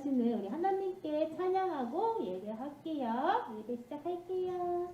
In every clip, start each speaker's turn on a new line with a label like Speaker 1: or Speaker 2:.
Speaker 1: 하시는 우리 하나님께 찬양하고 예배할게요. 예배 시작할게요.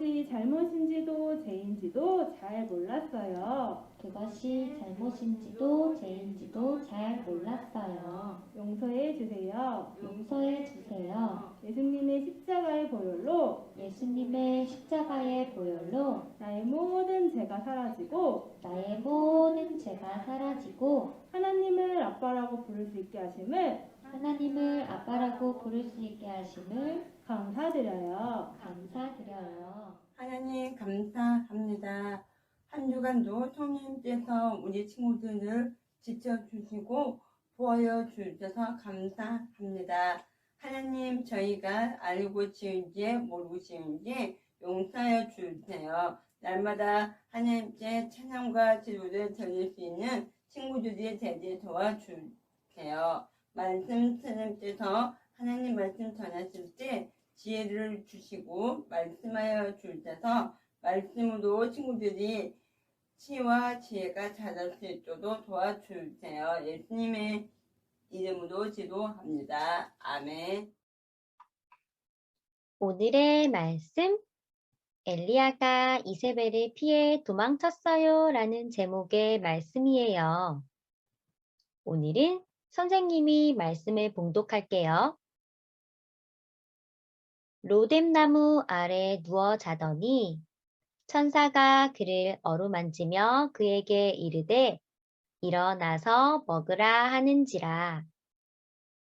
Speaker 1: 그것이 잘못인지도 죄인지도 잘 몰랐어요.
Speaker 2: 그것이 잘못인지도 죄인지도 잘 몰랐어요
Speaker 1: 용서해 주세요.
Speaker 2: 용서해 주세요
Speaker 1: 예수님의 십자가의 보혈로
Speaker 2: 예수님의 십자가의 보혈로
Speaker 1: 나의 모든 죄가 사라지고
Speaker 2: 나의 모든 죄가 사라지고
Speaker 1: 하나님을 아빠라고 부를 수 있게 하심을
Speaker 2: 하나님을 아빠라고 부를 수 있게 하심을
Speaker 1: 감사드려요.
Speaker 2: 감사드려요.
Speaker 3: 하나님 감사합니다. 한 주간도 성령님께서 우리 친구들을 지켜주시고 보여주셔서 감사합니다. 하나님 저희가 알고 지은지 모르고 지은지 용서해 주세요. 날마다 하나님께 찬양과 기도를 드릴 수 있는 친구들이 되게 도와주세요. 말씀 스님께서 하나님 말씀 전하실 때 지혜를 주시고 말씀하여 주셔서 말씀으로 친구들이 치와 지혜가 자랄 수 있도록 도와주세요. 예수님의 이름으로 기도합니다. 아멘.
Speaker 4: 오늘의 말씀 엘리야가 이세벨을 피해 도망쳤어요 라는 제목의 말씀이에요. 오늘은 선생님이 말씀을 봉독할게요. 로뎀나무 아래 누워 자더니 천사가 그를 어루만지며 그에게 이르되 일어나서 먹으라 하는지라.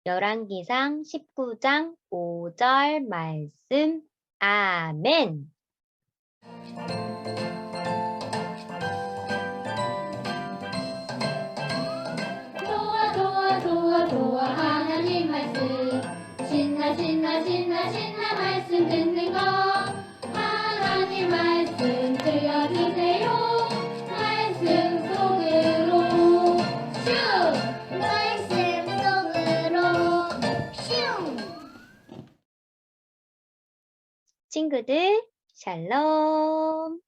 Speaker 4: 열왕기상 19장 5절 말씀 아멘.
Speaker 2: 신나 신나 신나 말씀 듣는 거. 하나님 말씀 들려주세요. 말씀 속으로. 슝 말씀 속으로. 슝
Speaker 4: 친구들 샬롬.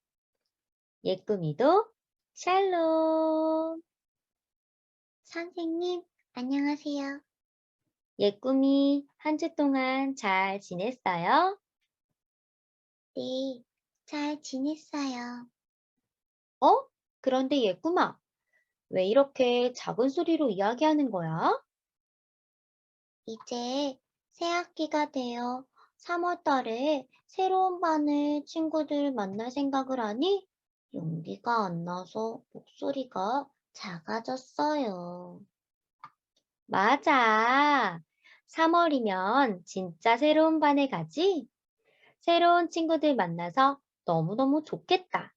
Speaker 4: 예꿈이도 샬롬.
Speaker 2: 선생님 안녕하세요
Speaker 4: 예꿈이 한 주 동안 잘 지냈어요?
Speaker 2: 네 잘 지냈어요
Speaker 4: 어? 그런데 예꿈아, 왜 이렇게 작은 소리로 이야기하는 거야?
Speaker 2: 이제 새 학기가 되어
Speaker 4: 3월 달에 새로운 반의 친구들 만날 생각을 하니 용기가 안 나서 목소리가 작아졌어요. 맞아. 3월이면 진짜 새로운 반에 가지? 새로운 친구들 만나서 너무너무 좋겠다.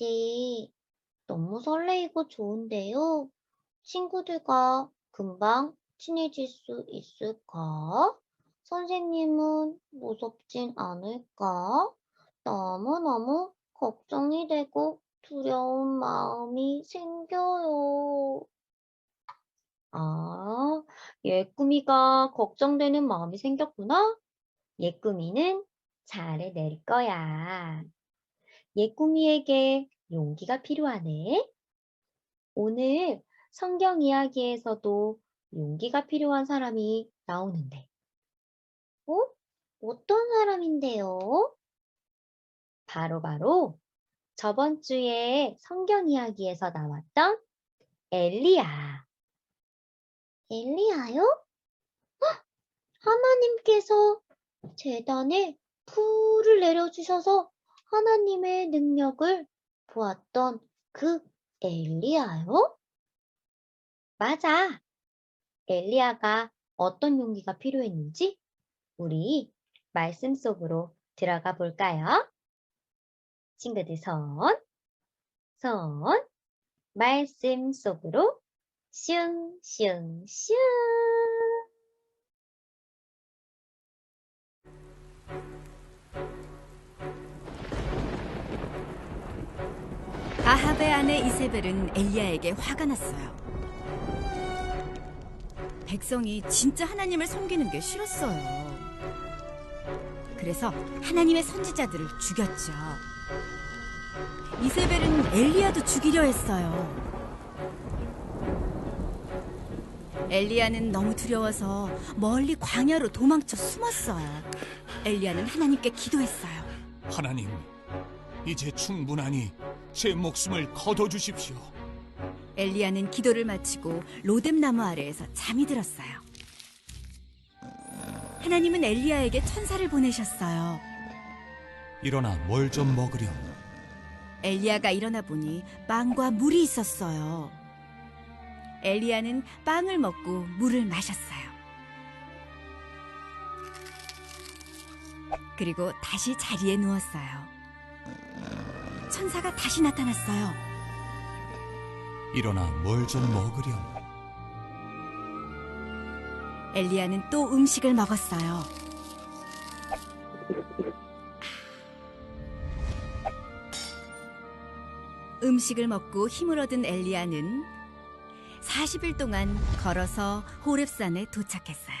Speaker 4: 네, 너무 설레이고 좋은데요. 친구들과 금방 친해질 수 있을까? 선생님은 무섭진 않을까? 너무너무 걱정이 되고 두려운 마음이 생겨요. 아, 예쁨이가 걱정되는 마음이 생겼구나? 예쁨이는 잘해낼 거야. 예쁨이에게 용기가 필요하네. 오늘 성경 이야기에서도 용기가 필요한 사람이 나오는데. 어? 어떤 사람인데요? 바로 바로 저번 주에 성경 이야기에서 나왔던 엘리야. 엘리야요? 헉! 하나님께서 재단에 불을 내려주셔서 하나님의 능력을 보았던 그 엘리야요? 맞아. 엘리야가 어떤 용기가 필요했는지 우리 말씀 속으로 들어가 볼까요? 친구들 손, 손, 말씀 속으로 슝 슝 슝.
Speaker 5: 아합의 아내 이세벨은 엘리야에게 화가 났어요. 백성이 진짜 하나님을 섬기는 게 싫었어요. 그래서 하나님의 선지자들을 죽였죠. 이세벨은 엘리야도 죽이려 했어요. 엘리야는 너무 두려워서 멀리 광야로 도망쳐 숨었어요. 엘리야는 하나님께 기도했어요.
Speaker 6: 하나님, 이제 충분하니 제 목숨을 거둬 주십시오.
Speaker 5: 엘리야는 기도를 마치고 로뎀 나무 아래에서 잠이 들었어요. 하나님은 엘리야에게 천사를 보내셨어요.
Speaker 6: 일어나 뭘 좀 먹으렴.
Speaker 5: 엘리야가 일어나 보니 빵과 물이 있었어요. 엘리야는 빵을 먹고 물을 마셨어요. 그리고 다시 자리에 누웠어요. 천사가 다시 나타났어요.
Speaker 6: 일어나 뭘 좀 먹으렴.
Speaker 5: 엘리야는 또 음식을 먹었어요. 음식을 먹고 힘을 얻은 엘리야는 40일 동안 걸어서 호렙산에 도착했어요.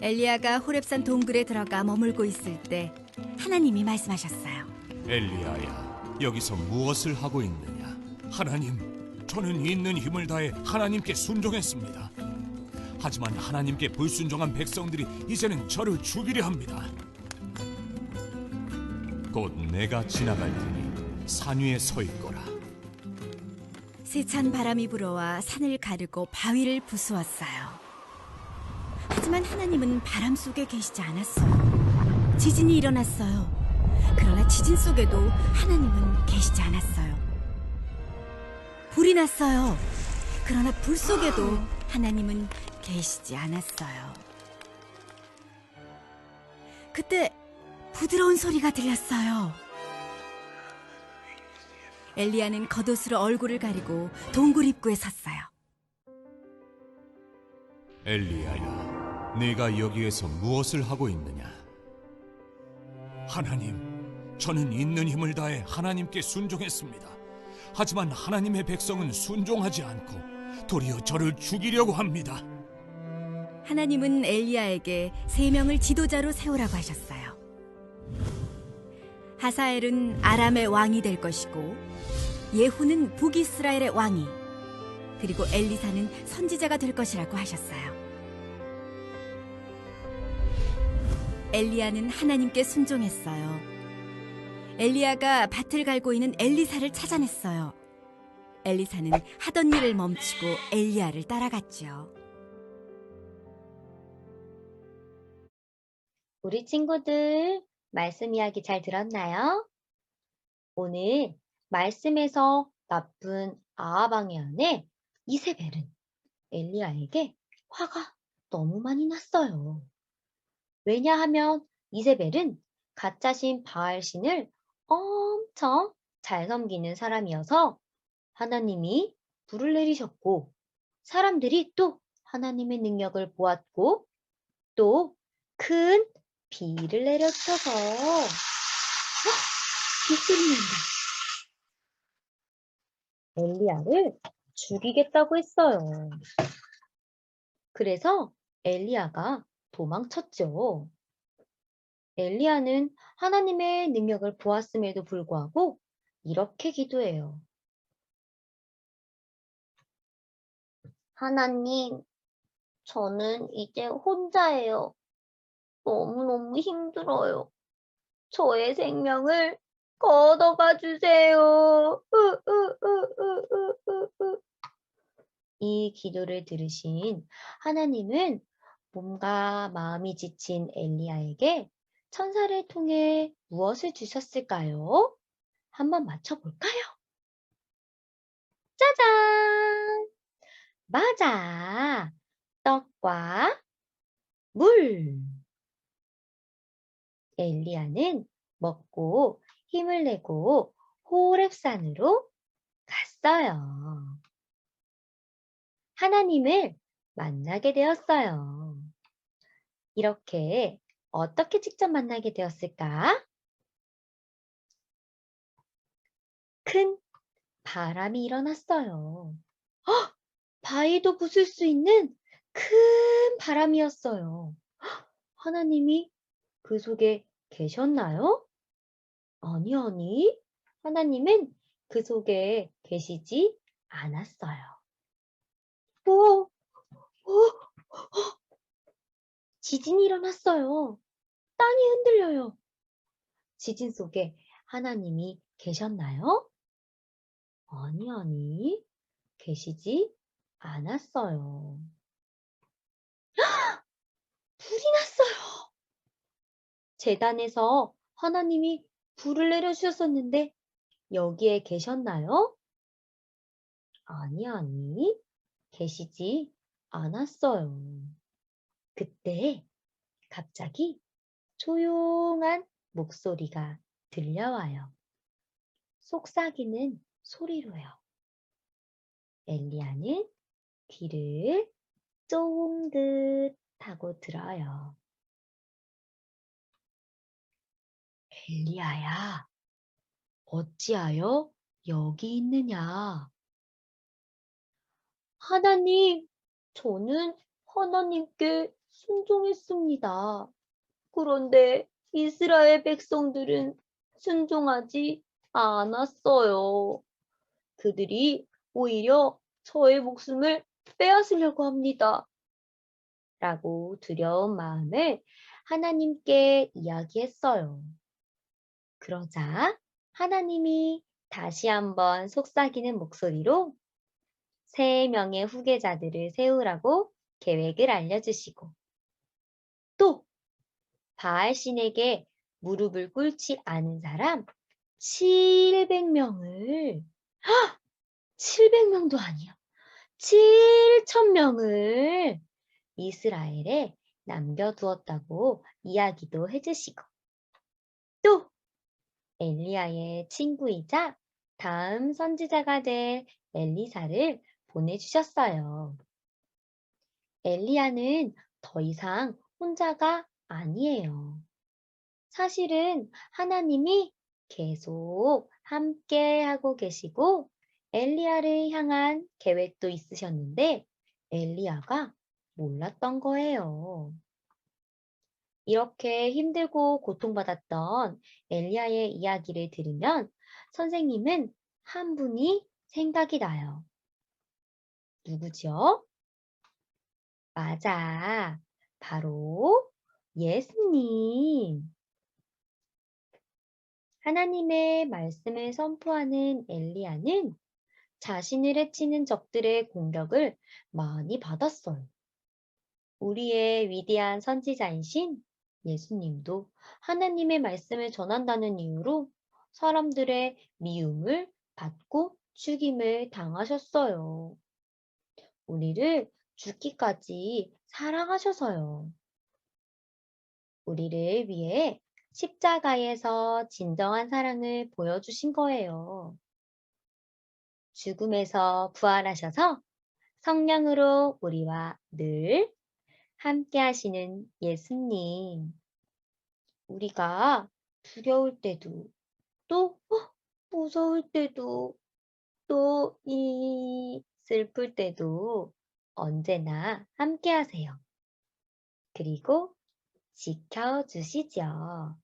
Speaker 5: 엘리야가 호렙산 동굴에 들어가 머물고 있을 때 하나님이 말씀하셨어요.
Speaker 6: 엘리야야, 여기서 무엇을 하고 있느냐? 하나님, 저는 있는 힘을 다해 하나님께 순종했습니다. 하지만 하나님께 불순종한 백성들이 이제는 저를 죽이려 합니다. 곧 내가 지나갈 테니 산 위에 서 있거라.
Speaker 5: 세찬 바람이 불어와 산을 가르고 바위를 부수었어요. 하지만 하나님은 바람 속에 계시지 않았어요. 지진이 일어났어요. 그러나 지진 속에도 하나님은 계시지 않았어요. 불이 났어요. 그러나 불 속에도 하나님은 계시지 않았어요. 그때 부드러운 소리가 들렸어요. 엘리야는 겉옷으로 얼굴을 가리고 동굴 입구에 섰어요.
Speaker 6: 엘리야야, 네가 여기에서 무엇을 하고 있느냐? 하나님, 저는 있는 힘을 다해 하나님께 순종했습니다. 하지만 하나님의 백성은 순종하지 않고 도리어 저를 죽이려고 합니다.
Speaker 5: 하나님은 엘리야에게 세 명을 지도자로 세우라고 하셨어요. 하사엘은 아람의 왕이 될 것이고 예후는 북이스라엘의 왕이 그리고 엘리사는 선지자가 될 것이라고 하셨어요. 엘리야는 하나님께 순종했어요. 엘리야가 밭을 갈고 있는 엘리사를 찾아냈어요. 엘리사는 하던 일을 멈추고 엘리야를 따라갔죠.
Speaker 4: 우리 친구들, 말씀 이야기 잘 들었나요? 오늘 말씀에서 나쁜 아하방의 아내 이세벨은 엘리야에게 화가 너무 많이 났어요. 왜냐하면 이세벨은 가짜신 바알신을 엄청 잘 섬기는 사람이어서 하나님이 불을 내리셨고 사람들이 또 하나님의 능력을 보았고 또 큰 비를 내려쳐서 헉! 빗소리 난다. 엘리야를 죽이겠다고 했어요. 그래서 엘리야가 도망쳤죠. 엘리야는 하나님의 능력을 보았음에도 불구하고 이렇게 기도해요. 하나님, 저는 이제 혼자예요. 너무너무 힘들어요. 저의 생명을 걷어가 주세요. 이 기도를 들으신 하나님은 몸과 마음이 지친 엘리야에게 천사를 통해 무엇을 주셨을까요? 한번 맞춰볼까요? 짜잔! 맞아! 떡과 물! 엘리야는 먹고 힘을 내고 호렙산으로 갔어요. 하나님을 만나게 되었어요. 이렇게 어떻게 직접 만나게 되었을까? 큰 바람이 일어났어요. 헉! 바위도 부술 수 있는 큰 바람이었어요. 헉! 하나님이 그 속에 계셨나요? 아니, 아니. 하나님은 그 속에 계시지 않았어요. 오, 오, 오, 지진이 일어났어요. 땅이 흔들려요. 지진 속에 하나님이 계셨나요? 아니, 아니. 계시지 않았어요. 헉! 불이 났어요. 재단에서 하나님이 불을 내려주셨었는데 여기에 계셨나요? 아니, 아니. 계시지 않았어요. 그때 갑자기 조용한 목소리가 들려와요. 속삭이는 소리로요. 엘리야는 귀를 쫑긋 하고 들어요. 엘리야야, 어찌하여 여기 있느냐? 하나님, 저는 하나님께 순종했습니다. 그런데 이스라엘 백성들은 순종하지 않았어요. 그들이 오히려 저의 목숨을 빼앗으려고 합니다. 라고 두려운 마음을 하나님께 이야기했어요. 그러자 하나님이 다시 한번 속삭이는 목소리로 세 명의 후계자들을 세우라고 계획을 알려주시고 또 바알 신에게 무릎을 꿇지 않은 사람 700명을 700명도 아니야. 7천명을 이스라엘에 남겨두었다고 이야기도 해주시고 또 엘리야의 친구이자 다음 선지자가 될 엘리사를 보내주셨어요. 엘리야는 더 이상 혼자가 아니에요. 사실은 하나님이 계속 함께 하고 계시고 엘리야를 향한 계획도 있으셨는데 엘리야가 몰랐던 거예요. 이렇게 힘들고 고통받았던 엘리야의 이야기를 들으면 선생님은 한 분이 생각이 나요. 누구죠? 맞아. 바로 예수님. 하나님의 말씀을 선포하는 엘리야는 자신을 해치는 적들의 공격을 많이 받았어요. 우리의 위대한 선지자이신 예수님도 하나님의 말씀을 전한다는 이유로 사람들의 미움을 받고 죽임을 당하셨어요. 우리를 죽기까지 사랑하셔서요. 우리를 위해 십자가에서 진정한 사랑을 보여주신 거예요. 죽음에서 부활하셔서 성령으로 우리와 늘 함께 하시는 예수님. 우리가 두려울 때도 또 어, 무서울 때도 또 이 슬플 때도 언제나 함께 하세요. 그리고 지켜주시죠.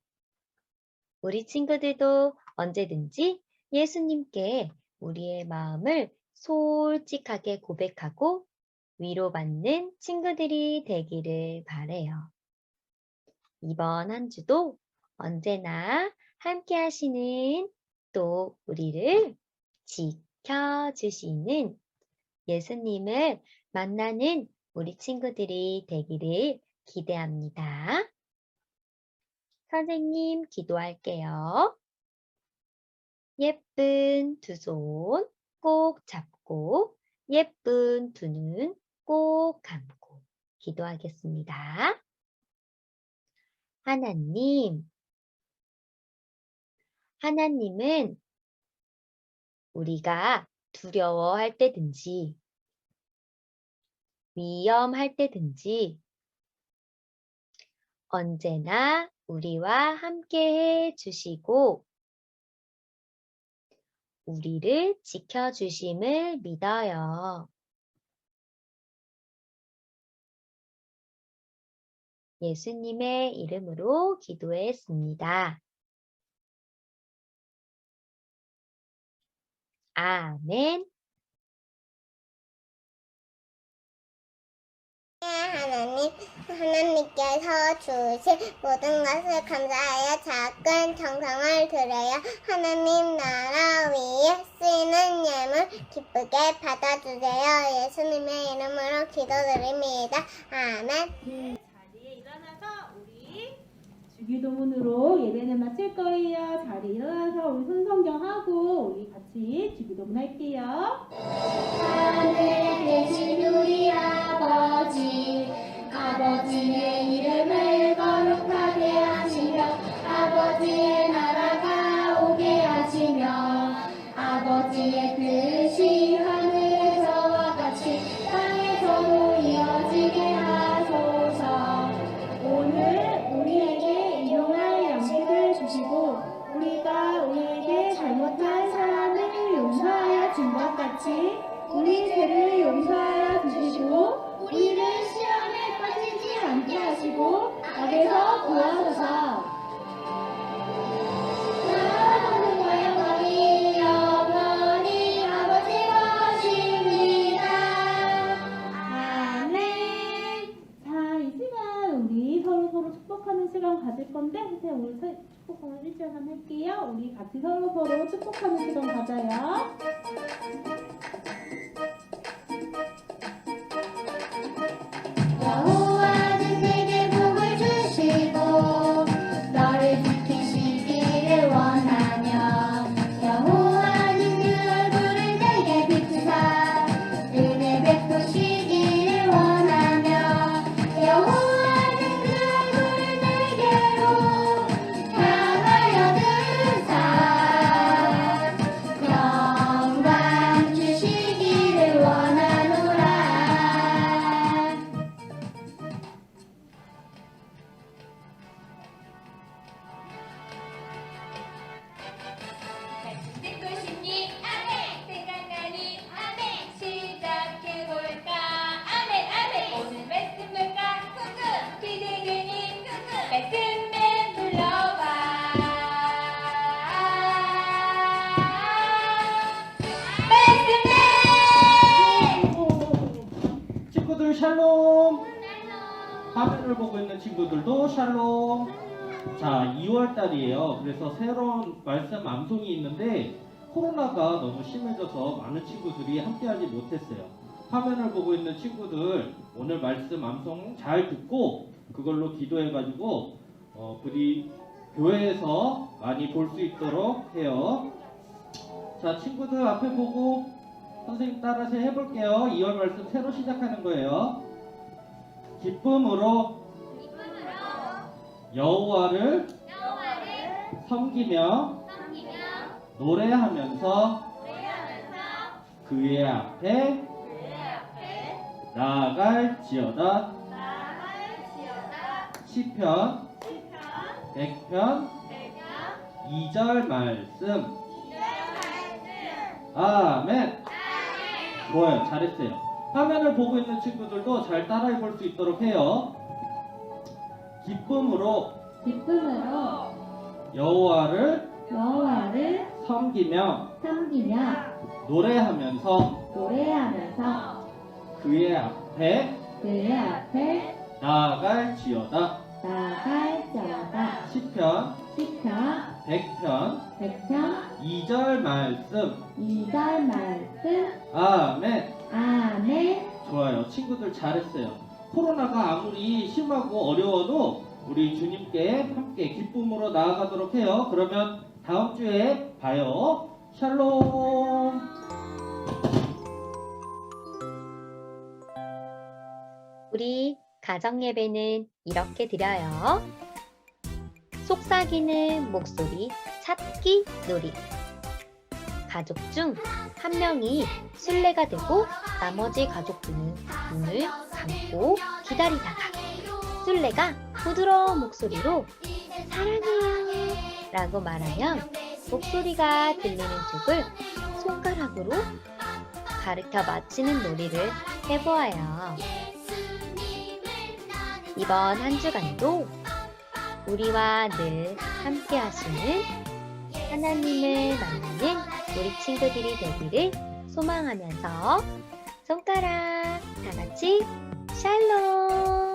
Speaker 4: 우리 친구들도 언제든지 예수님께 우리의 마음을 솔직하게 고백하고 위로받는 친구들이 되기를 바래요. 이번 한 주도 언제나 함께 하시는 또 우리를 지켜주시는 예수님을 만나는 우리 친구들이 되기를 기대합니다. 선생님 기도할게요. 예쁜 두 손 꼭 잡고 예쁜 두 눈 꼭 감고 기도하겠습니다. 하나님, 하나님은 우리가 두려워할 때든지 위험할 때든지 언제나 우리와 함께 해 주시고 우리를 지켜주심을 믿어요. 예수님의 이름으로 기도했습니다. 아멘.
Speaker 7: 하나님, 하나님께서 주신 모든 것을 감사하여 작은 정성을 드려야 하나님 나라 위에 쓰이는 예물 기쁘게 받아주세요. 예수님의 이름으로 기도드립니다. 아멘.
Speaker 8: 자리에 일어나서 우리 주기도문으로 예배를 마칠 거예요. 자리에 일어나서 우리 손성경 하고 우리 같이 주기도문 할게요.
Speaker 1: 하늘에 계신 우리 아버지 아버지의 이름을 거룩하게 하시며 아버지의 나라가
Speaker 9: 친구들 샬롬. 화면을 보고 있는 친구들도 샬롬. 자, 2월 달이에요. 그래서 새로운 말씀 암송이 있는데 코로나가 너무 심해져서 많은 친구들이 함께하지 못했어요. 화면을 보고 있는 친구들 오늘 말씀 암송 잘 듣고 그걸로 기도해가지고 어, 부디 교회에서 많이 볼 수 있도록 해요. 자, 친구들 앞에 보고 선생님 따라서 해볼게요. 2월 말씀 새로 시작하는 거예요. 기쁨으로 여호와를 섬기며 노래하면서 그의 앞에 나아갈지어다. 시편 100편 2절 말씀. 아멘 좋아요. 잘했어요. 화면을 보고 있는 친구들도 잘 따라해 볼 수 있도록 해요. 기쁨으로
Speaker 2: 기쁨으로
Speaker 9: 여호와를
Speaker 2: 여호와를
Speaker 9: 섬기며
Speaker 2: 섬기며
Speaker 9: 노래하면서
Speaker 2: 노래하면서
Speaker 9: 그의 앞에
Speaker 2: 그의 앞에
Speaker 9: 나아갈지어다.
Speaker 2: 나아갈지어다.
Speaker 9: 시편
Speaker 2: 시편
Speaker 9: 100편
Speaker 2: 100편
Speaker 9: 2절 말씀.
Speaker 2: 2절 말씀.
Speaker 9: 아멘.
Speaker 2: 아멘.
Speaker 9: 좋아요. 친구들 잘했어요. 코로나가 아무리 심하고 어려워도 우리 주님께 함께 기쁨으로 나아가도록 해요. 그러면 다음 주에 봐요. 샬롬.
Speaker 4: 우리 가정 예배는 이렇게 드려요. 속삭이는 목소리 찾기 놀이. 가족 중 한 명이 술래가 되고 나머지 가족들은 눈을 감고 기다리다가 술래가 부드러운 목소리로 사랑해요 라고 말하면 목소리가 들리는 쪽을 손가락으로 가르쳐 맞히는 놀이를 해보아요. 이번 한 주간도 우리와 늘 함께 하시는 하나님을 만나는 우리 친구들이 되기를 소망하면서 손가락 다 같이 샬롬